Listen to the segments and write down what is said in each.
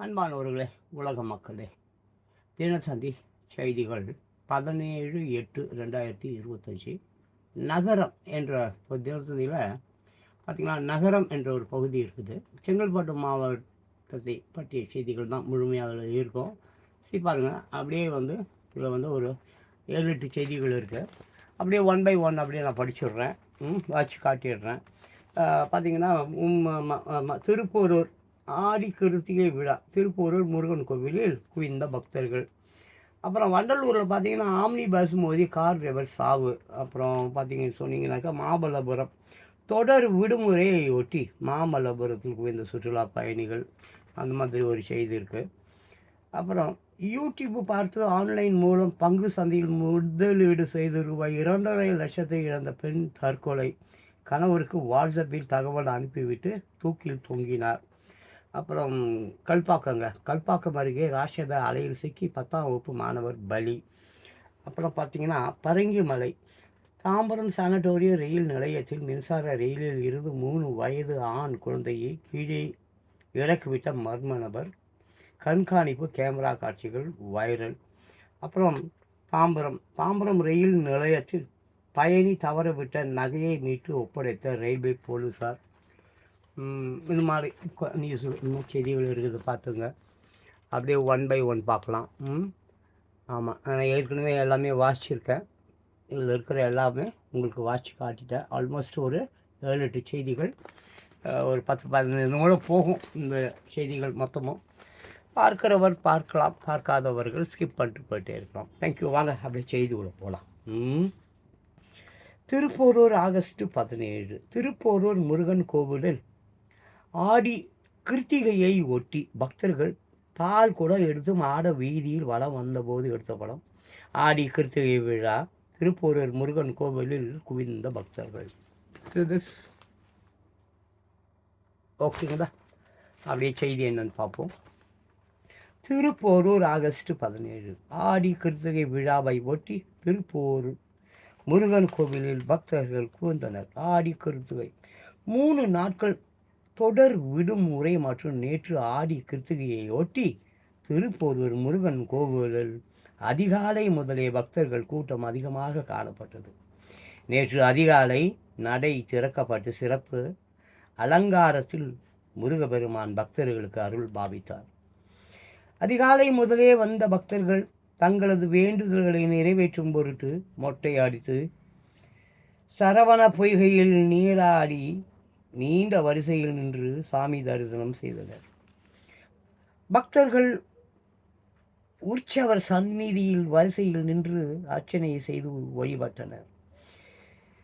அன்பானவர்களே உலக மக்களே தினசந்தி செய்திகள் பதினேழு எட்டு ரெண்டாயிரத்தி இருபத்தஞ்சி. நகரம் என்ற தினசந்தியில் பார்த்திங்கன்னா நகரம் என்ற ஒரு பகுதி இருக்குது. செங்கல்பட்டு மாவட்டத்தை பற்றிய செய்திகள் தான் முழுமையாக இருக்கும். சரி பாருங்கள் அப்படியே வந்து இதில் வந்து ஒரு ஏழு எட்டு செய்திகள் இருக்குது அப்படியே ஒன் பை ஒன் அப்படியே நான் படிச்சுடுறேன். ம், வாட்சி காட்டிடுறேன். பார்த்திங்கன்னா திருப்பூரூர் ஆடி கிருத்திகை விழா. திருப்பூரூர் முருகன் கோவிலில் குவிந்த பக்தர்கள். அப்புறம் வண்டலூரில் பார்த்தீங்கன்னா ஆம்னி பஸ் மோதி கார் டிரைவர் சாவு. அப்புறம் பார்த்தீங்கன்னு சொன்னீங்கன்னாக்கா மாமல்லபுரம். தொடர் விடுமுறையை ஒட்டி மாமல்லபுரத்தில் குவிந்த சுற்றுலா பயணிகள். அந்த மாதிரி ஒரு செய்தி இருக்குது அப்புறம் யூடியூப் பார்த்து ஆன்லைன் மூலம் பங்கு சந்தையில் முதலீடு செய்து ரூபாய் இரண்டரை லட்சத்தை இழந்த பெண் தற்கொலை. கணவருக்கு வாட்ஸ்அப்பில் தகவல் அனுப்பிவிட்டு தூக்கில் தொங்கினார். அப்புறம் கல்பாக்கங்க. கல்பாக்கம் அருகே ராஷத அலையில் சிக்கி பத்தாம் வகுப்பு மாணவர் பலி. அப்புறம் பார்த்தீங்கன்னா பரங்கிமலை தாம்பரம் சானட்டோரிய ரயில் நிலையத்தில் மின்சார ரயிலில் இருந்து மூணு வயது ஆண் குழந்தையை கீழே இறக்கிவிட்ட மர்ம நபர். கண்காணிப்பு கேமரா காட்சிகள் வைரல். அப்புறம் தாம்பரம். தாம்பரம் ரயில் நிலையத்தில் பயணி தவறவிட்ட நகையை மீட்டு ஒப்படைத்த ரயில்வே போலீஸார் இது இந்த மாதிரி. நியூஸ் இன்னும் செய்திகள் இருக்குது பார்த்துங்க. அப்படியே ஒன் பை ஒன் பார்க்கலாம். ம் ஆமாம் நான் ஏற்கனவே எல்லாமே வாசிச்சிருக்கேன். இதில் இருக்கிற எல்லாமே உங்களுக்கு வாசித்து காட்டிட்டேன். ஆல்மோஸ்ட் ஒரு ஏழு எட்டு செய்திகள். ஒரு பத்து பதினஞ்சு கூட போகும் இந்த செய்திகள் மொத்தமும். பார்க்கிறவர் பார்க்கலாம். பார்க்காதவர்கள் ஸ்கிப் பண்ணிட்டு போயிட்டே இருக்கலாம். தேங்க்யூ வாங்க அப்படியே செய்திக்குள்ளே போகலாம் ம். திருப்போரூர் ஆகஸ்ட் பதினேழு. திருப்போரூர் முருகன் கோவிலில் ஆடி கிருத்திகையை ஒட்டி பக்தர்கள் பால் கூட எடுத்து மாட வீதியில் வலம் வந்தபோது எடுத்த படம். ஆடி கிருத்திகை விழா திருப்போரூர் முருகன் கோவிலில் குவிந்த பக்தர்கள். ஓகேங்களா அப்படியே செய்தி என்னன்னு பார்ப்போம். திருப்போரூர் ஆகஸ்ட் பதினேழு. ஆடி கிருத்திகை விழாவை ஒட்டி திருப்போரூர் முருகன் கோவிலில் பக்தர்கள் குவிந்தனர். ஆடி கிருத்திகை. மூணு நாட்கள் தொடர் விடுமுறை மற்றும் நேற்று ஆடி கிருத்திகையை ஒட்டி திருப்போரூர் முருகன் கோவிலில் அதிகாலை முதலே பக்தர்கள் கூட்டம் அதிகமாக காணப்பட்டது. நேற்று அதிகாலை நடை திறக்கப்பட்டு சிறப்பு அலங்காரத்தில் முருகபெருமான் பக்தர்களுக்கு அருள் பாவித்தார். அதிகாலை முதலே வந்த பக்தர்கள் தங்களது வேண்டுதல்களை நிறைவேற்றும் பொருட்டு மொட்டை அடித்து சரவண பொய்கையில் நீராடி நீண்ட வரிசையில் நின்று சாமி தரிசனம் செய்தனர். பக்தர்கள் உற்சவர் சந்நிதியில் வரிசையில் நின்று அர்ச்சனை செய்து வழிபட்டனர்.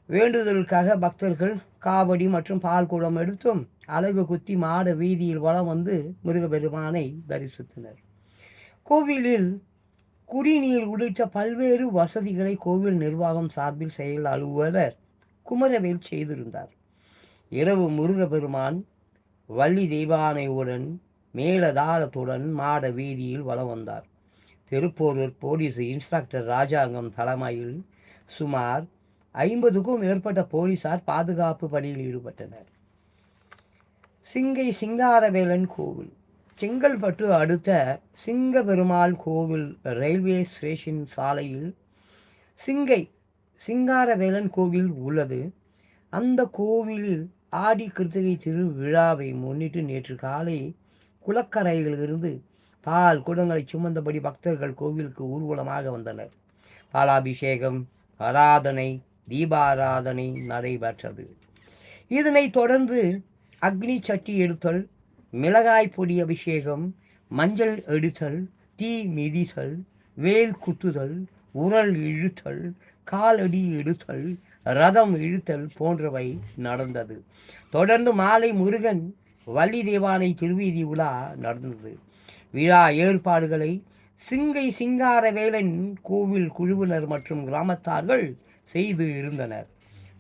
வேண்டுதலுக்காக பக்தர்கள் காவடி மற்றும் பால் குடம் எடுத்தும் அழகு குத்தி மாட வீதியில் வலம் வந்து மிருகபெருமானை தரிசித்தனர். கோவிலில் குடிநீர் உள்ளிட்ட பல்வேறு வசதிகளை கோவில் நிர்வாகம் சார்பில் செயல் அலுவலர் குமரவேல் செய்திருந்தார். இரவு முருகபெருமான் வள்ளி தெய்வானையுடன் மேலதாரத்துடன் மாட வீதியில் வலம் வந்தார். திருப்போரூர் போலீஸ் இன்ஸ்பெக்டர் ராஜாங்கம் தலைமையில் சுமார் ஐம்பதுக்கும் மேற்பட்ட போலீசார் பாதுகாப்பு பணியில் ஈடுபட்டனர். சிங்கை சிங்காரவேலன் கோவில். செங்கல்பட்டு அடுத்த சிங்கபெருமாள் கோவில் ரயில்வே ஸ்டேஷன் சாலையில் சிங்கை சிங்காரவேலன் கோவில் உள்ளது. அந்த கோவிலில் ஆடி கிருத்திகை திருவிழாவை முன்னிட்டு நேற்று காலை குளக்கரையிலிருந்து பால் குடங்களை சுமந்தபடி பக்தர்கள் கோவிலுக்கு ஊர்வலமாக வந்தனர். பாலாபிஷேகம் ஆராதனை தீபாராதனை நடைபெற்றது. இதனைத் தொடர்ந்து அக்னி சட்டி எடுத்தல் மிளகாய் பொடி அபிஷேகம் மஞ்சள் எடுத்தல் தீ மிதித்தல் வேல் குத்துதல் உரல் இழுத்தல் காலடி எடுத்தல் ரதம் இழுத்தல் போன்றவை நடந்தது. தொடர்ந்து மாலை முருகன் வள்ளி தேவாலை திருவீதி உலா நடந்தது. விழா ஏற்பாடுகளை சிங்கை சிங்காரவேலன் கோவில் குழுவினர் மற்றும் கிராமத்தார்கள் செய்து இருந்தனர்.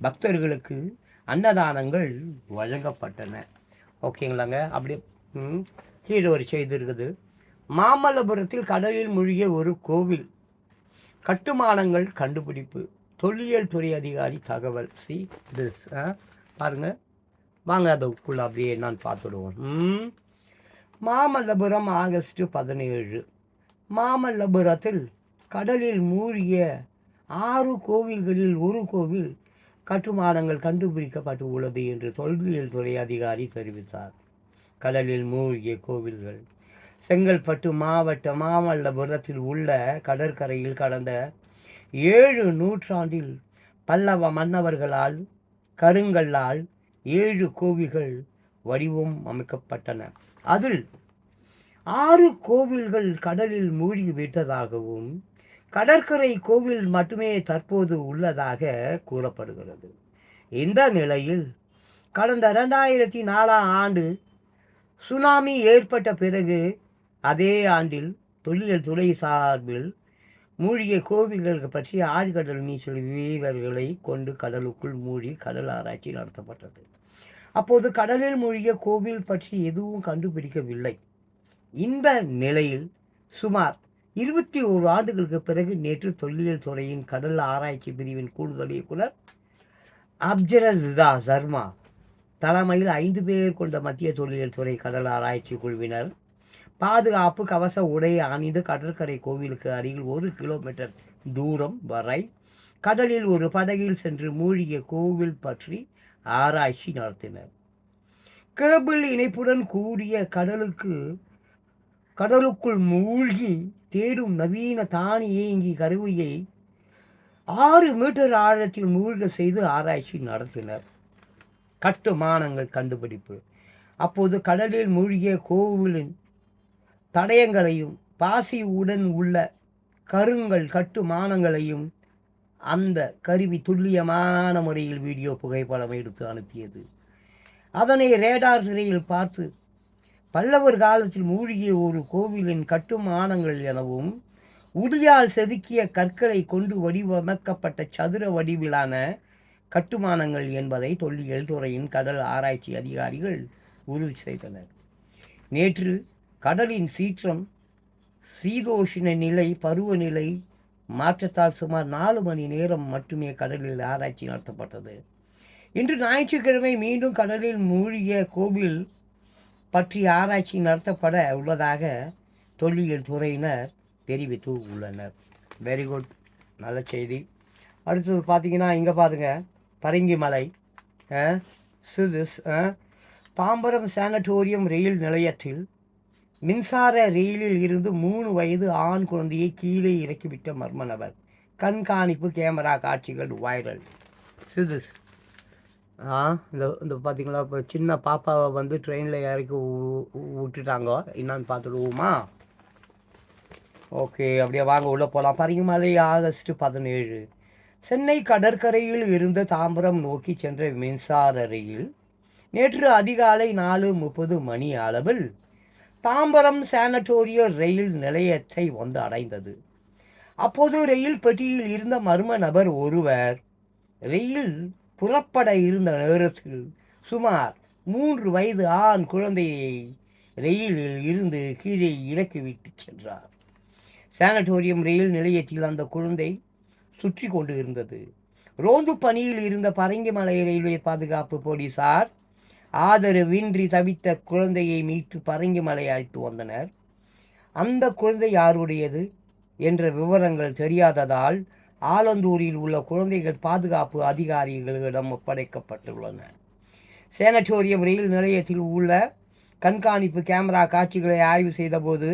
பக்தர்களுக்கு அன்னதானங்கள் வழங்கப்பட்டன. ஓகேங்களாங்க? அப்படியே கீழே ஒரு செய்தி இருக்குது. மாமல்லபுரத்தில் கடலில் மூழ்கிய ஒரு கோவில். கட்டுமானங்கள் கண்டுபிடிப்பு. தொல்லியல் துறை அதிகாரி தகவல். சி திஸ் பாருங்க. வாங்க அதுக்குள்ள அப்படியே நான் பார்த்துடுவோம். மாமல்லபுரம் ஆகஸ்ட் பதினேழு. மாமல்லபுரத்தில் கடலில் மூழ்கிய ஆறு கோவில்களில் ஒரு கோவில் கட்டுமானங்கள் கண்டுபிடிக்கப்பட்டு உள்ளது என்று தொல்லியல் துறை அதிகாரி தெரிவித்தார். கடலில் மூழ்கிய கோவில்கள். செங்கல்பட்டு மாவட்ட மாமல்லபுரத்தில் உள்ள கடற்கரையில் கடந்த ஏழு நூற்றாண்டில் பல்லவ மன்னவர்களால் கருங்கல்லால் ஏழு கோவில்கள் வடிவம் அமைக்கப்பட்டன. அதில் ஆறு கோவில்கள் கடலில் மூழ்கி விட்டதாகவும் கடற்கரை கோவில் மட்டுமே தற்போது உள்ளதாக கூறப்படுகிறது. இந்த நிலையில் கடந்த ரெண்டாயிரத்தி நாலாம் ஆண்டு சுனாமி ஏற்பட்ட பிறகு அதே ஆண்டில் தொல்லியல் துறை சார்பில் மூழ்கிய கோவில்கள் பற்றி ஆழ்கடல் நீச்சல் வீரர்களை கொண்டு கடலுக்குள் மூழ்கி கடல் ஆராய்ச்சி நடத்தப்பட்டது. அப்போது கடலில் மூழ்கிய கோவில் பற்றி எதுவும் கண்டுபிடிக்கவில்லை. இந்த நிலையில் சுமார் இருபத்தி ஓரு ஆண்டுகளுக்கு பிறகு நேற்று தொல்லியல் துறையின் கடல் ஆராய்ச்சி பிரிவின் கூடுதல் இயக்குனர் அப்ஜரஸ்தா சர்மா தலைமையில் ஐந்து பேர் கொண்ட மத்திய தொல்லியல் துறை கடல் ஆராய்ச்சி குழுவினர் பாதுகாப்பு கவச உடை அணிந்து கடற்கரை கோவிலுக்கு அருகில் ஒரு கிலோமீட்டர் தூரம் வரை கடலில் ஒரு படகில் சென்று மூழ்கிய கோவில் பற்றி ஆராய்ச்சி நடத்தினர். கிளப்பில் இணைப்புடன் கூடிய கடலுக்கு கடலுக்குள் மூழ்கி தேடும் நவீன தானியங்கி கருவியை ஆறு மீட்டர் ஆழத்தில் மூழ்க செய்து ஆராய்ச்சி நடத்தினர். கட்டுமானங்கள் கண்டுபிடிப்பு. அப்போது கடலில் மூழ்கிய கோவிலின் தடயங்களையும் பாசி உடன் உள்ள கருங்கல் கட்டுமானங்களையும் அந்த கருவி துல்லியமான முறையில் வீடியோ புகைப்படம் எடுத்து அனுப்பியது. அதனை ரேடார் சிறையில் பார்த்து பல்லவர் காலத்தில் மூழ்கிய ஒரு கோவிலின் கட்டுமானங்கள் எனவும் உடியால் செதுக்கிய கற்களை கொண்டு வடிவமைக்கப்பட்ட சதுர வடிவிலான கட்டுமானங்கள் என்பதை தொல்லியல் துறையின் கடல் ஆராய்ச்சி அதிகாரிகள் உறுதி செய்தனர். நேற்று கடலின் சீற்றம் சீதோஷின நிலை பருவநிலை மாற்றத்தால் சுமார் நாலு மணி நேரம் மட்டுமே கடலில் ஆராய்ச்சி நடத்தப்பட்டது. இன்று ஞாயிற்றுக்கிழமை மீண்டும் கடலில் மூழ்கிய கோவில் பற்றி ஆராய்ச்சி நடத்தப்பட உள்ளதாக தொல்லியல் துறையினர் தெரிவித்து உள்ளனர். வெரி குட் நல்ல செய்தி. அடுத்தது பார்த்தீங்கன்னா இங்கே பாருங்க. பரங்கி மலை. சிறு தாம்பரம் சானட்டோரியம் ரயில் நிலையத்தில் மின்சார ரயிலில் இருந்து மூணு வயது ஆண் குழந்தையை கீழே இறக்கிவிட்ட மர்ம நபர். கண்காணிப்பு கேமரா காட்சிகள் வைரல் சிதிஸ் ஆ இந்த இந்த பார்த்தீங்களா இப்போ சின்ன பாப்பாவை வந்து ட்ரெயினில் இறக்கி விட்டுட்டாங்க. என்னான்னு பார்த்துடுவோமா? ஓகே அப்படியே வாங்க உள்ளே போகலாம் பரிமலை ஆகஸ்ட் பதினேழு. சென்னை கடற்கரையில் இருந்த தாம்பரம் நோக்கி சென்ற மின்சார ரயில் நேற்று அதிகாலை நாலு முப்பது மணி அளவில் தாம்பரம் சானட்டோரிய ரயில் நிலையத்தை வந்து அடைந்தது. அப்போது ரயில் பெட்டியில் இருந்த மர்ம நபர் ஒருவர் ரயில் புறப்பட இருந்த நேரத்தில் சுமார் மூன்று வயது ஆண் குழந்தையை ரயிலில் இருந்து கீழே இறக்கிவிட்டு சென்றார். சானட்டோரியம் ரயில் நிலையத்தில் அந்த குழந்தை சுற்றி கொண்டு இருந்தது. ரோந்து பணியில் இருந்த பரங்கிமலை ரயில்வே பாதுகாப்பு போலீசார் ஆதரவின்றி தவித்த குழந்தையை மீட்டு பரங்கிமலை அழைத்து வந்தனர். அந்த குழந்தை யாருடையது என்ற விவரங்கள் தெரியாததால் ஆலந்தூரில் உள்ள குழந்தைகள் பாதுகாப்பு அதிகாரிகளிடம் ஒப்படைக்கப்பட்டுள்ளன. சேனட்டோரியம் ரயில் நிலையத்தில் உள்ள கண்காணிப்பு கேமரா காட்சிகளை ஆய்வு செய்தபோது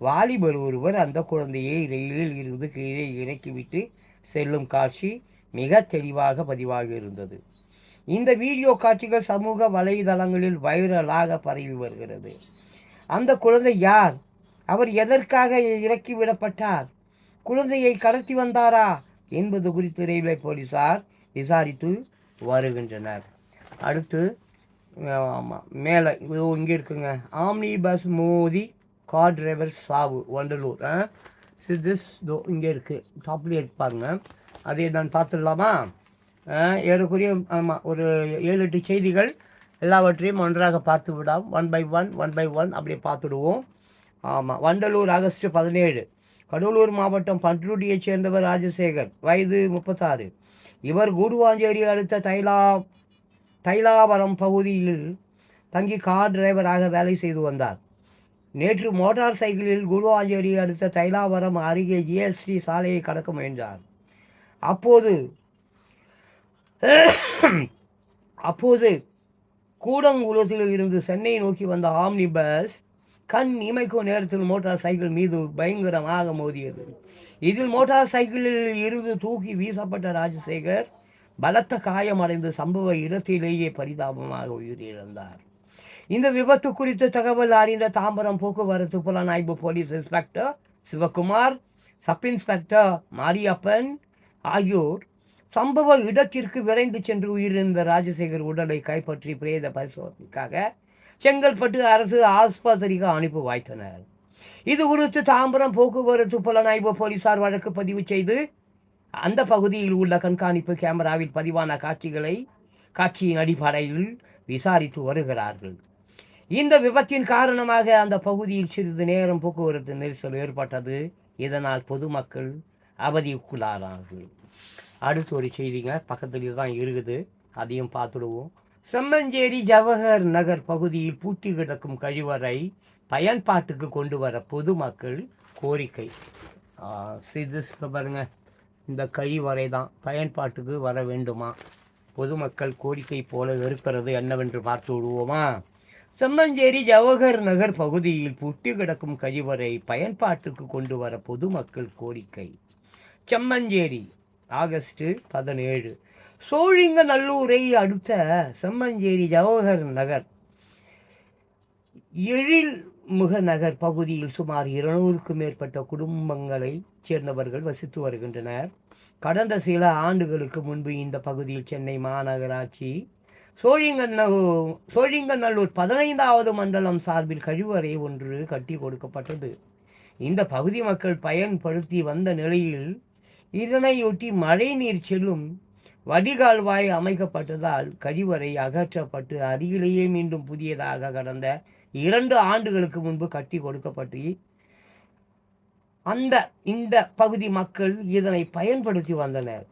வாலிபர் ஒருவர் அந்த குழந்தையை ரயிலில் இருந்து கீழே இறக்கிவிட்டு செல்லும் காட்சி மிக தெளிவாக பதிவாகி இருந்தது இந்த வீடியோ காட்சிகள் சமூக வலைதளங்களில் வைரலாக பரவி வருகிறது. அந்த குழந்தை யார்? அவர் எதற்காக இறக்கிவிடப்பட்டார் குழந்தையை கடத்தி வந்தாரா? என்பது குறித்து ரயில்வே போலீசார் விசாரித்து வருகின்றனர். அடுத்து ஆமாம் மேலே இதோ இங்கே இருக்குங்க. ஆம்னி பஸ் மோதி கார் டிரைவர் சாவு வண்டலூர் சிதிஸ் தோ இங்கே இருக்குது டாப்லேயே இருப்பாங்க அதை நான் பார்த்துடலாமா? ஏறக்குறைய ஆமாம் ஒரு ஏழு எட்டு செய்திகள் எல்லாவற்றையும் ஒன்றாக பார்த்து விடாம் one by one one by one அப்படியே பார்த்துடுவோம். ஆமாம் வண்டலூர் ஆகஸ்ட் பதினேழு. கடலூர் மாவட்டம் பன்ருட்டியைச் சேர்ந்தவர் ராஜசேகர் வயது முப்பத்தாறு. இவர் கூடுவாஞ்சேரி அடுத்த தைலா தைலாவரம் பகுதியில் தங்கி கார் டிரைவராக வேலை செய்து வந்தார். நேற்று மோட்டார் சைக்கிளில் குடுவாஞ்சேரி அடுத்த தைலாவரம் அருகே ஜிஎஸ்டி சாலையை கடக்க முயன்றார். அப்போது அப்போது கூடங்குளத்தில் இருந்து சென்னை நோக்கி வந்த ஆம்னி பஸ் கண் இமைக்கும் நேரத்தில் மோட்டார் சைக்கிள் மீது பயங்கரமாக மோதியது. இதில் மோட்டார் சைக்கிளில் இருந்து தூக்கி வீசப்பட்ட ராஜசேகர் பலத்த காயமடைந்து சம்பவ இடத்திலேயே பரிதாபமாக உயிரிழந்தார். இந்த விபத்து குறித்த தகவல் அறிந்த தாம்பரம் போக்குவரத்து புலனாய்வு police inspector Sivakumar sub inspector Mariyappan ஆகியோர் சம்பவ இடத்திற்கு விரைந்து சென்று உயிரிழந்த ராஜசேகர் உடலை கைப்பற்றி பிரேத பரிசோதனைக்காக செங்கல்பட்டு அரசு ஆஸ்பத்திரிக்கு அனுப்பி வைத்தனர். இது குறித்து தாம்பரம் போக்குவரத்து புலனாய்வு போலீசார் வழக்கு பதிவு செய்து அந்த பகுதியில் உள்ள கண்காணிப்பு கேமராவில் பதிவான காட்சிகளை காட்சியின் அடிப்படையில் விசாரித்து வருகிறார்கள். இந்த விபத்தின் காரணமாக அந்த பகுதியில் சிறிது நேரம் போக்குவரத்து நெரிசல் ஏற்பட்டது. இதனால் பொதுமக்கள் அவதிக்குள்ளானார்கள். அடுத்து ஒரு செய்திங்க பக்கத்துல தான் இருக்குது. அதையும் பார்த்துடுவோம். செம்மஞ்சேரி ஜவஹர் நகர் பகுதியில் பூட்டி கிடக்கும் கழிவறை பயன்பாட்டுக்கு கொண்டு வர பொதுமக்கள் கோரிக்கை. ஆ, இது பாருங்க. இந்த கழிவறை தான் பயன்பாட்டுக்கு வர வேண்டுமா? பொதுமக்கள் கோரிக்கை போல இருக்கிறது என்னவென்று பார்த்து விடுவோமா? செம்மஞ்சேரி ஜவஹர் நகர் பகுதியில் புட்டி கிடக்கும் கழிவறை பயன்பாட்டுக்கு கொண்டு வர பொதுமக்கள் கோரிக்கை. செம்மஞ்சேரி ஆகஸ்ட் பதினேழு. சோழிங்கநல்லூரை அடுத்த செம்மஞ்சேரி ஜவஹர் நகர். எழில்முக நகர் பகுதியில் சுமார் இருநூறுக்கும் மேற்பட்ட குடும்பங்களைச் சேர்ந்தவர்கள் வசித்து வருகின்றனர். கடந்த சில ஆண்டுகளுக்கு முன்பு இந்த பகுதியில் சென்னை மாநகராட்சி சோழிங்கநல்லூர் சோழிங்கநல்லூர் பதினைந்தாவது மண்டலம் சார்பில் கழிவறை ஒன்று கட்டி கொடுக்கப்பட்டது. இந்த பகுதி மக்கள் பயன்படுத்தி வந்த நிலையில் இதனையொட்டி மழைநீர் செல்லும் வடிகால்வாய் அமைக்கப்பட்டதால் கழிவறை அகற்றப்பட்டு அருகிலேயே மீண்டும் புதியதாக கடந்த இரண்டு ஆண்டுகளுக்கு முன்பு கட்டி கொடுக்கப்பட்டு அந்த இந்த பகுதி மக்கள் இதனை பயன்படுத்தி வந்தனர்.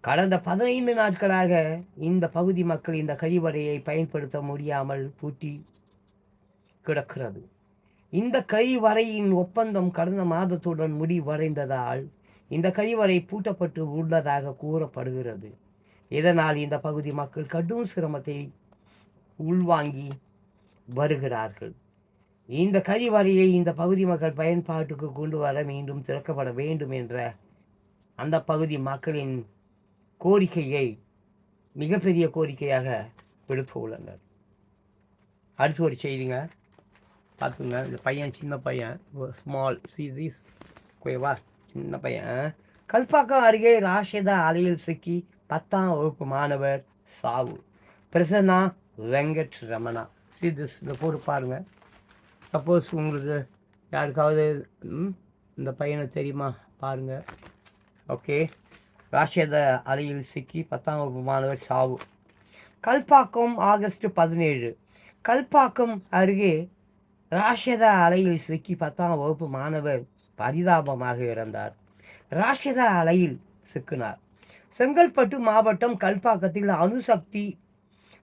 கடந்த பதினைந்து நாட்களாக இந்த பகுதி மக்கள் இந்த கழிவறையை பயன்படுத்த முடியாமல் பூட்டி கிடக்கிறது. இந்த கழிவறையின் ஒப்பந்தம் கடந்த மாதத்துடன் முடிவடைந்ததால் இந்த கழிவறை பூட்டப்பட்டு உள்ளதாக கூறப்படுகிறது. இதனால் இந்த பகுதி மக்கள் கடும் சிரமத்தை உள்வாங்கி வருகிறார்கள். இந்த கழிவறையை இந்த பகுதி மக்கள் பயன்பாட்டுக்கு கொண்டு வர மீண்டும் திறக்கப்பட வேண்டும் என்ற அந்த பகுதி மக்களின் கோரிக்கையை மிகப்பெரிய கோரிக்கையாக விடுத்து உள்ளனர். அடுத்து ஒரு செய்திங்க. பார்த்துங்க. இந்த பையன் சின்ன பையன் ஸ்மால் சீரீஸ் ஓகேவா சின்ன பையன் கல்பாக்கம் அருகே ராஷிதா அலையில் சிக்கி பத்தாம் வகுப்பு மாணவர் சாவு. பிரசன்னா வெங்கட் ரமணா. சி திஸ் இந்த போட்டு பாருங்க. சப்போஸ் உங்களுக்கு யாருக்காவது ம், இந்த பையனை தெரியுமா? பாருங்க. ஓகே. ராஷித அலையில் சிக்கி பத்தாம் வகுப்பு மாணவர் சாவு. கல்பாக்கம் ஆகஸ்ட் பதினேழு. கல்பாக்கம் அருகே ராஷிதா அலையில் சிக்கி பத்தாம் வகுப்பு மாணவர் பரிதாபமாக இறந்தார். ராஷிதா அலையில் சிக்கினார். செங்கல்பட்டு மாவட்டம் கல்பாக்கத்தில் அணுசக்தி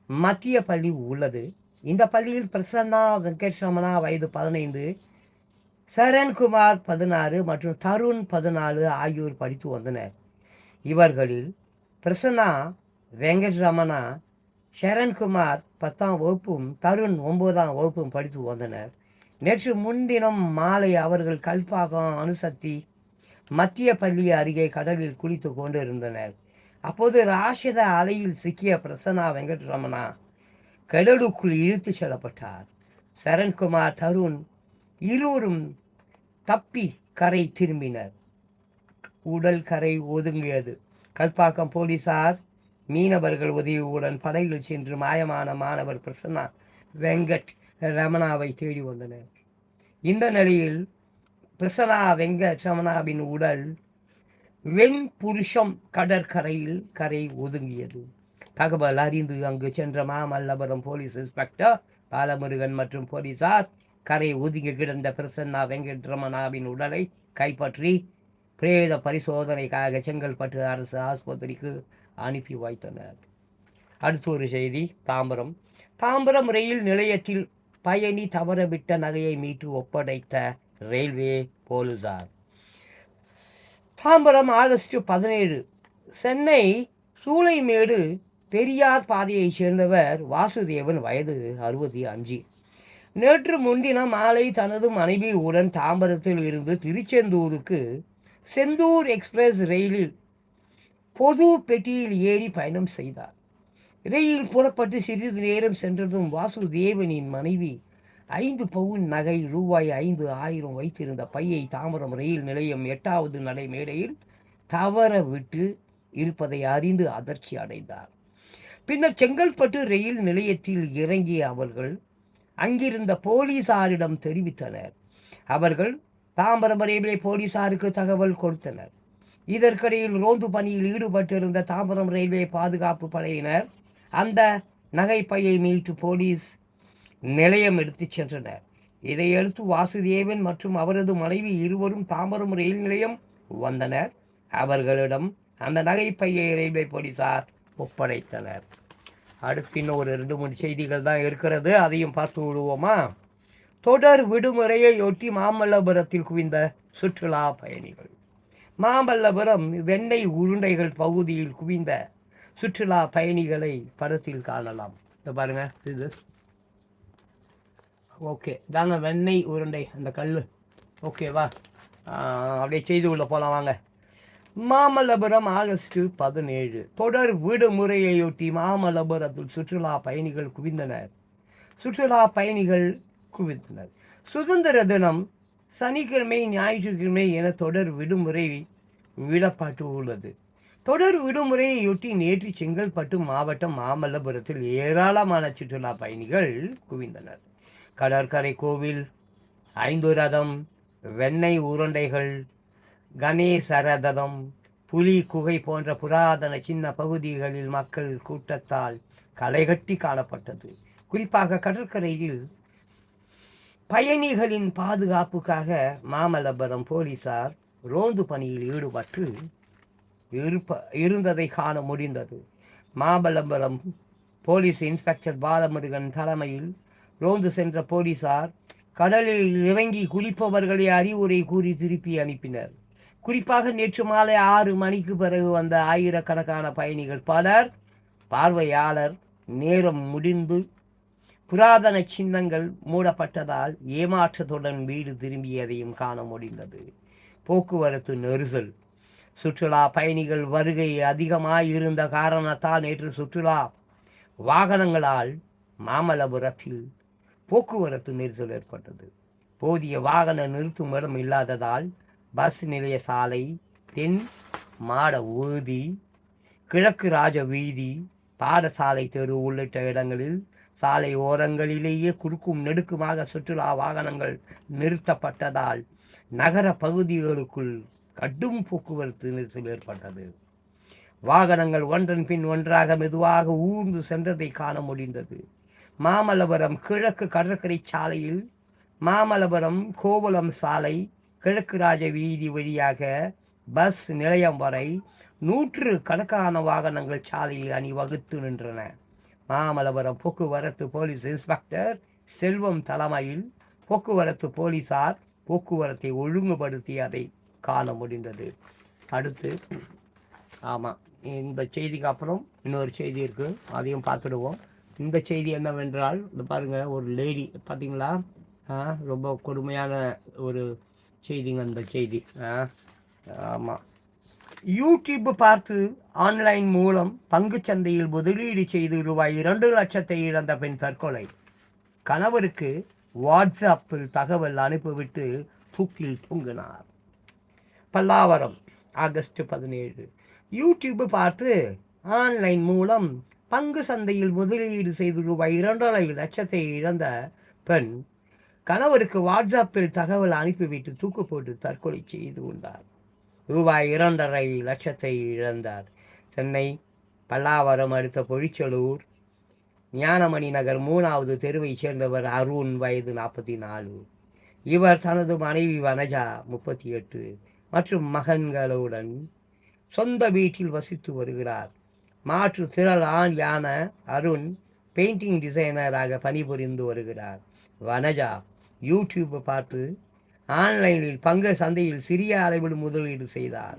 மத்திய பள்ளி உள்ளது. இந்த பள்ளியில் பிரசன்னா வெங்கட்ரமணா வயது பதினைந்து சரண்குமார் பதினாறு மற்றும் தருண் பதினாலு ஆகியோர் படித்து வந்தனர். இவர்களில் பிரசன்னா வெங்கட்ரமணா சரண்குமார் பத்தாம் வகுப்பும் தருண் ஒன்பதாம் வகுப்பும் படித்து வந்தனர். நேற்று முன்தினம் மாலை அவர்கள் கல்பாக்கம் அணுசக்தி மத்திய பள்ளி அருகே கடலில் குளித்து கொண்டிருந்தனர். அப்போது ராஷித அலையில் சிக்கிய பிரசன்னா வெங்கட்ரமணா கடலுக்குள் இழுத்துச் செல்லப்பட்டார். சரண்குமார் தருண் இருவரும் தப்பி கரை திரும்பினர். உடல் கரை ஒதுங்கியது. கல்பாக்கம் போலீசார் மீனவர்கள் உதவியுடன் படகில் சென்று மாயமான மாணவர் பிரசன்னா வெங்கட் ரமணாவை தேடி வந்தனர். இந்த நிலையில் பிரசலா வெங்கட் ரமணாவின் உடல் வெண்புருஷம் கடற்கரையில் கரை ஒதுங்கியது. தகவல் அறிந்து அங்கு சென்ற மாமல்லபுரம் போலீஸ் இன்ஸ்பெக்டர் பாலமுருகன் மற்றும் போலீசார் கரை ஒதுங்கி கிடந்த பிரசன்னா வெங்கட்ரமணாவின் உடலை கைப்பற்றி பிரேத பரிசோதனைக்காக செங்கல்பட்டு அரசு ஆஸ்பத்திரிக்கு அனுப்பி வைத்தனர். அடுத்த ஒரு செய்தி தாம்பரம். தாம்பரம் ரயில் நிலையத்தில் பயணி தவறவிட்ட நகையை மீட்டு ஒப்படைத்த ரயில்வே போலீசார். தாம்பரம் ஆகஸ்ட் பதினேழு. சென்னை சூளைமேடு பெரியார் பாதையைச் சேர்ந்தவர் வாசுதேவன் வயது அறுபத்தி அஞ்சு. நேற்று முன்தினம் மாலை தனது மனைவியுடன் தாம்பரத்தில் இருந்து திருச்செந்தூருக்கு செந்தூர் எக்ஸ்பிரஸ் ரயிலில் பொது பெட்டியில் ஏறி பயணம் செய்தார். ரயில் புறப்பட்டு சிறிது நேரம் சென்றதும் வாசுதேவனின் மனைவி ஐந்து பவுன் நகை ரூபாய் ஐந்து ஆயிரம் வைத்திருந்த பையை தாமரம் ரயில் நிலையம் எட்டாவது நடை மேடையில் தவற விட்டு இருப்பதை அறிந்து அதிர்ச்சி அடைந்தார். பின்னர் செங்கல்பட்டு ரயில் நிலையத்தில் இறங்கிய அவர்கள் அங்கிருந்த போலீசாரிடம் தெரிவித்தனர். அவர்கள் தாம்பரம் ரயில்வே போலீசாருக்கு தகவல் கொடுத்தனர். இதற்கிடையில் ரோந்து பணியில் ஈடுபட்டிருந்த தாம்பரம் ரயில்வே பாதுகாப்பு படையினர் அந்த நகைப்பையை மீட்டு போலீஸ் நிலையம் எடுத்துச் சென்றனர். இதையடுத்து வாசுதேவன் மற்றும் அவரது மனைவி இருவரும் தாம்பரம் ரயில் நிலையம் வந்தனர். அவர்களிடம் அந்த நகைப்பையை ரயில்வே போலீசார் ஒப்படைத்தனர். அடுத்து இன்னும் ஒரு ரெண்டு மூணு செய்திகள் தான் இருக்கிறது. அதையும் பார்த்து விடுவோமா? தொடர் விடுமுறையையொட்டி மாமல்லபுரத்தில் குவிந்த சுற்றுலா பயணிகள். மாமல்லபுரம் வெண்ணெய் உருண்டைகள் பகுதியில் குவிந்த சுற்றுலா பயணிகளை படத்தில் காணலாம். இதை பாருங்க இது. ஓகே தாங்க வெண்ணெய் உருண்டை அந்த கல் ஓகேவா அப்படியே செய்து உள்ள போகலாம் வாங்க. மாமல்லபுரம் ஆகஸ்ட் பதினேழு. தொடர் விடுமுறையையொட்டி மாமல்லபுரத்தில் சுற்றுலா பயணிகள் குவிந்தனர். சுற்றுலா பயணிகள் குவிந்தனர். சுதந்திர தினம் சனிக்கிழமை ஞாயிற்றுக்கிழமை என தொடர் விடுமுறை விடப்பட்டு உள்ளது தொடர் விடுமுறையொட்டி நேற்று செங்கல்பட்டு மாவட்டம் மாமல்லபுரத்தில் ஏராளமான சுற்றுலா பயணிகள் குவிந்தனர். கடற்கரை கோவில் ஐந்து ரதம் வெண்ணெய் உருண்டைகள் கணேசரதம் புலி குகை போன்ற புராதன சின்ன பகுதிகளில் மக்கள் கூட்டத்தால் களைகட்டி காணப்பட்டது. குறிப்பாக கடற்கரையில் பயணிகளின் பாதுகாப்புக்காக மாமல்லபுரம் போலீசார் ரோந்து பணியில் ஈடுபட்டு இருப்ப இருந்ததை காண முடிந்தது. மாமல்லபுரம் போலீஸ் இன்ஸ்பெக்டர் பாலமுருகன் தலைமையில் ரோந்து சென்ற போலீசார் கடலில் இறங்கி குளிப்பவர்களை அறிவுரை கூறி திருப்பி அனுப்பினர். குறிப்பாக நேற்று மாலை ஆறு மணிக்கு பிறகு வந்த ஆயிரக்கணக்கான பயணிகள் பலர் பார்வையாளர் நேரம் முடிந்து புராதன சின்னங்கள் மூடப்பட்டதால் ஏமாற்றத்துடன் வீடு திரும்பியதையும் காண முடிந்தது. போக்குவரத்து நெரிசல். சுற்றுலா பயணிகள் வருகை அதிகமாக இருந்த காரணத்தால் நேற்று சுற்றுலா வாகனங்களால் மாமல்லபுரத்தில் போக்குவரத்து நெரிசல் ஏற்பட்டது. போதிய வாகன நிறுத்தும் இடம் இல்லாததால் பஸ் நிலைய சாலை தென் மாட ஊதி கிழக்கு ராஜ வீதி பாடசாலை தெரு உள்ளிட்ட இடங்களில் சாலை ஓரங்களிலேயே குறுக்கும் நெடுக்குமாக சுற்றுலா வாகனங்கள் நிறுத்தப்பட்டதால் நகர பகுதிகளுக்குள் கடும் போக்குவரத்து நெரிசல் ஏற்பட்டது. வாகனங்கள் ஒன்றன் பின் ஒன்றாக மெதுவாக ஊர்ந்து சென்றதை காண முடிந்தது. மாமல்லபுரம் கிழக்கு கடற்கரை சாலையில் மாமல்லபுரம் கோவலம் சாலை கிழக்கு ராஜ வீதி வழியாக பஸ் நிலையம் வரை நூற்று கணக்கான வாகனங்கள் சாலையில் அணிவகுத்து நின்றன. மாமல்லபுரம் போக்குவரத்து போலீஸ் இன்ஸ்பெக்டர் செல்வம் தலைமையில் போக்குவரத்து போலீசார் போக்குவரத்தை ஒழுங்குபடுத்தி காலம் முடிந்தது. அடுத்து ஆமாம் இந்த செய்திக்கு அப்புறம் இன்னொரு செய்தி இருக்குது அதையும் பார்த்துடுவோம். இந்த செய்தி என்னவென்றால் இந்த பாருங்கள் ஒரு லேடி பார்த்தீங்களா ரொம்ப கொடுமையான ஒரு செய்திங்க அந்த செய்தி. ஆமாம் யூடியூப் பார்த்து ஆன்லைன் மூலம் பங்கு சந்தையில் முதலீடு செய்து ரூபாய் இரண்டு லட்சத்தை இழந்த பெண் தற்கொலை. கணவருக்கு வாட்ஸ்அப்பில் தகவல் அனுப்பிவிட்டு தூக்கில் தூங்கினார். பல்லாவரம் ஆகஸ்ட் பதினேழு. யூடியூப் பார்த்து ஆன்லைன் மூலம் பங்கு சந்தையில் முதலீடு செய்து ரூபாய் இரண்டரை லட்சத்தை இழந்த பெண் கணவருக்கு வாட்ஸ்அப்பில் தகவல் அனுப்பிவிட்டு தூக்கு போட்டு தற்கொலை செய்து கொண்டார். ரூபாய் இரண்டரை லட்சத்தை இழந்தார். சென்னை பல்லாவரம் அடுத்த பொழிச்சலூர் ஞானமணி நகர் மூணாவது தெருவைச் சேர்ந்தவர் அருண் வயது நாற்பத்தி நாலு. இவர் தனது மனைவி வனஜா முப்பத்தி எட்டு. மற்றும் மகன்களுடன் சொந்த வீட்டில் வசித்து வருகிறார். மாற்று திறன் ஆண் யான அருண் பெயிண்டிங் டிசைனராக பணிபுரிந்து வருகிறார். வனஜா யூடியூப் பார்த்து ஆன்லைனில் பங்கு சந்தையில் சிறிய அளவில் முதலீடு செய்தார்.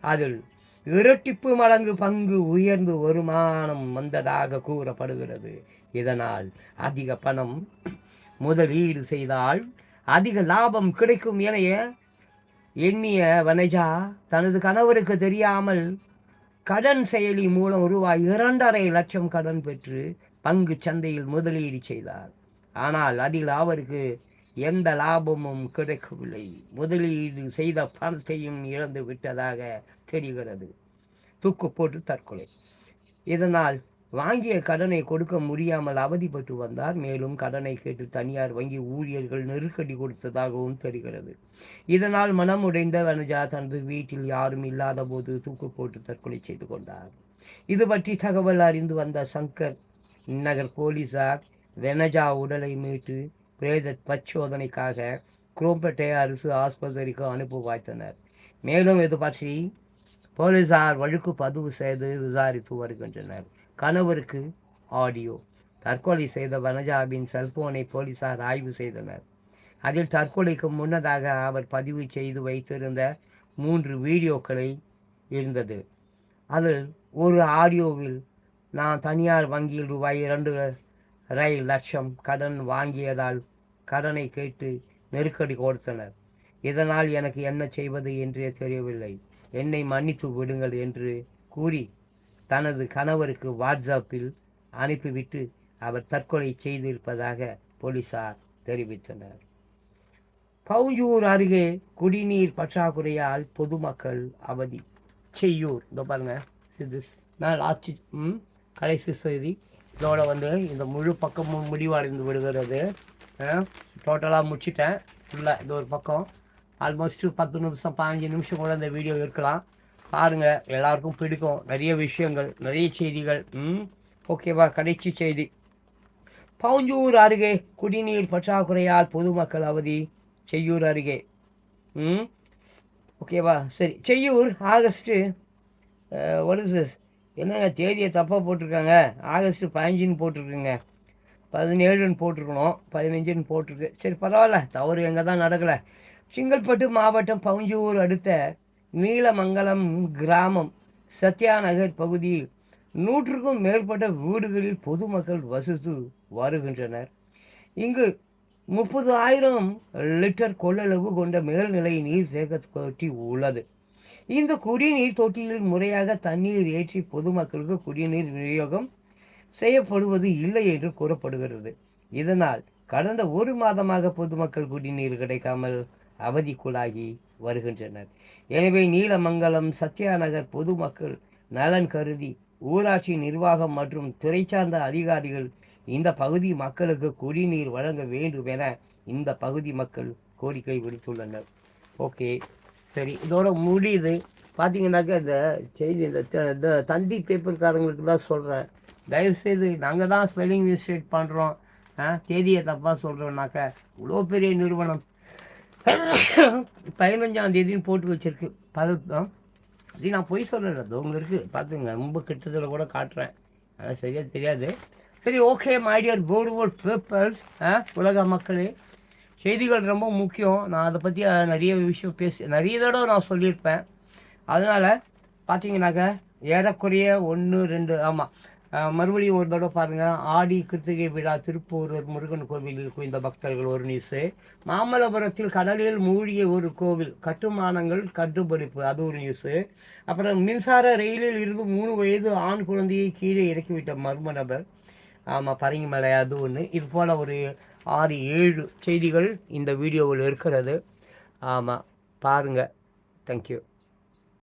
அதில் இரட்டிப்பு மடங்கு பங்கு உயர்ந்து வருமானம் வந்ததாக கூறப்படுகிறது. இதனால் அதிக பணம் முதலீடு செய்தால் அதிக லாபம் கிடைக்கும் என எண்ணிய வனஜா தனது கணவருக்கு தெரியாமல் கடன் செயலி மூலம் ரூபாய் இரண்டரை லட்சம் கடன் பெற்று பங்கு சந்தையில் முதலீடு செய்தார். ஆனால் அதில் அவருக்கு எந்த லாபமும் கிடைக்கவில்லை. முதலீடு செய்த பணத்தையும் இழந்து விட்டதாக தெரிகிறது. தூக்கு போட்டு தற்கொலை. இதனால் வாங்கிய கடனை கொடுக்க முடியாமல் அவதிப்பட்டு வந்தார். மேலும் கடனை கேட்டு தனியார் வங்கி ஊழியர்கள் நெருக்கடி கொடுத்ததாகவும் தெரிகிறது. இதனால் மனம் உடைந்த வனஜா தனது வீட்டில் யாரும் இல்லாத போது தூக்கு போட்டு தற்கொலை செய்து கொண்டார். இது பற்றி தகவல் அறிந்து வந்த சங்கர் நகர் போலீசார் வெனஜா உடலை மீட்டு பிரேத பரிசோதனைக்காக குரோம்பேட்டை அரசு ஆஸ்பத்திரிக்கு அனுப்பி வைத்தனர். மேலும் இது பற்றி போலீசார் வழக்கு பதிவு செய்து விசாரித்து வருகின்றனர். கணவருக்கு ஆடியோ தற்கொலை செய்த வனஜாவின் செல்போனை போலீசார் ஆய்வு செய்தனர். அதில் தற்கொலைக்கு முன்னதாக அவர் பதிவு செய்து வைத்திருந்த மூன்று வீடியோக்களை இருந்தது. அதில் ஒரு ஆடியோவில் நான் தனியார் வங்கியில் ரூபாய் இரண்டு ரயில் லட்சம் கடன் வாங்கியதால் கடனை கேட்டு நெருக்கடி கொடுத்தனர். இதனால் எனக்கு என்ன செய்வது என்றே தெரியவில்லை. என்னை மன்னித்து விடுங்கள் என்று கூறி தனது கணவருக்கு வாட்ஸ்அப்பில் அனுப்பிவிட்டு அவர் தற்கொலை செய்திருப்பதாக போலீசார் தெரிவித்தனர். பவுஞ்சூர் அருகே குடிநீர் பற்றாக்குறையால் பொதுமக்கள் அவதி. செய்யூர். இந்த பாருங்க. இது நான் லாஸ்ட் ம் கடைசி செய்தி. இதோட வந்து இந்த முழு பக்கமும் முடிவடைந்து விடுகிறது. டோட்டலாக முடிச்சிட்டேன். ஃபுல்லாக இது ஒரு பக்கம். ஆல்மோஸ்ட்டு பத்து நிமிஷம் பதினஞ்சு நிமிஷம் கூட இந்த வீடியோ இருக்கலாம். பாருங்கள் எல்லாருக்கும் பிடிக்கும். நிறைய விஷயங்கள் நிறைய செய்திகள். ம்? ஓகேவா? கடைசி செய்தி. பவுஞ்சூர் அருகே குடிநீர் பற்றாக்குறையால் பொதுமக்கள் அவதி. செய்யூர் அருகே. ம்? ஓகேவா? சரி. செய்யூர் ஆகஸ்ட்டு ஒரு என்னங்க தேதியை தப்பாக போட்டிருக்காங்க. ஆகஸ்ட்டு பதினஞ்சுன்னு போட்டிருக்குங்க. பதினேழுன்னு போட்டிருக்கணும். பதினஞ்சுன்னு போட்டிருக்கு. சரி பரவாயில்ல. தவறு எங்கே தான் நடக்கலை. செங்கல்பட்டு மாவட்டம் பவுஞ்சூர் அடுத்த நீலமங்கலம் கிராமம் சத்யாநகர் பகுதியில் நூற்றுக்கும் மேற்பட்ட வீடுகளில் பொதுமக்கள் வசித்து வருகின்றனர். இங்கு முப்பது ஆயிரம் லிட்டர் கொள்ளளவு கொண்ட மேல்நிலை நீர் சேக தொட்டி உள்ளது. இந்த குடிநீர் தொட்டியில் முறையாக தண்ணீர் ஏற்றி பொதுமக்களுக்கு குடிநீர் விநியோகம் செய்யப்படுவது இல்லை என்று கூறப்படுகிறது. இதனால் கடந்த ஒரு மாதமாக பொதுமக்கள் குடிநீர் கிடைக்காமல் அவதிக்குள்ளாகி வருகின்றனர். எனவே நீலமங்கலம் சத்யாநகர் பொதுமக்கள் நலன் கருதி ஊராட்சி நிர்வாகம் மற்றும் துறை சார்ந்த அதிகாரிகள் இந்த பகுதி மக்களுக்கு குடிநீர் வழங்க வேண்டும் என இந்த பகுதி மக்கள் கோரிக்கை விடுத்துள்ளனர். ஓகே. சரி இதோட முடியுது. பார்த்தீங்கன்னாக்கா இந்த செய்தி இந்த தந்தி பேப்பர்காரங்களுக்கு தான் சொல்கிறேன் தயவுசெய்து நாங்கள் தான் ஸ்பெல்லிங் மிஸ்டேக் பண்ணுறோம் தேதியை தப்பாக சொல்கிறோன்னாக்கா இவ்வளோ பெரிய நிறுவனம் பதினஞ்சாம் தேதின்னு போட்டு வச்சுருக்கு. பதம் இது நான் பொய் சொல்கிறேன் அது உங்களுக்கு பார்த்துங்க ரொம்ப கிட்டத்தில் கூட காட்டுறேன். ஆனால் சரியாக தெரியாது. சரி ஓகே மைடியர் போர்டு பேப்பர்ஸ் உலக மக்களே. செய்திகள் ரொம்ப முக்கியம். நான் அதை பற்றி நிறைய விஷயம் பேசி நிறைய தடவை நான் சொல்லியிருப்பேன். அதனால் பார்த்தீங்கன்னாக்க ஏறக்குறைய ஒன்று ரெண்டு ஆமாம் மறுபடியும் ஒரு தடவை பாருங்கள் ஆடி கிருத்திகை விழா திருப்பூர் முருகன் கோவிலில் குவிந்த பக்தர்கள் ஒரு நியூஸு. மாமல்லபுரத்தில் கடலில் மூழ்கிய ஒரு கோவில் கட்டுமானங்கள் கட்டுப்பிடிப்பு அது ஒரு நியூஸு. அப்புறம் மின்சார ரயிலில் இருந்து மூணு வயது ஆண் குழந்தையை கீழே இறக்கிவிட்ட மர்ம நபர். ஆமாம் பரங்கி மலை அது ஒன்று இது போல் ஒரு ஆறு ஏழு செய்திகள் இந்த வீடியோவில் இருக்கிறது. ஆமாம் பாருங்கள் தேங்க்யூ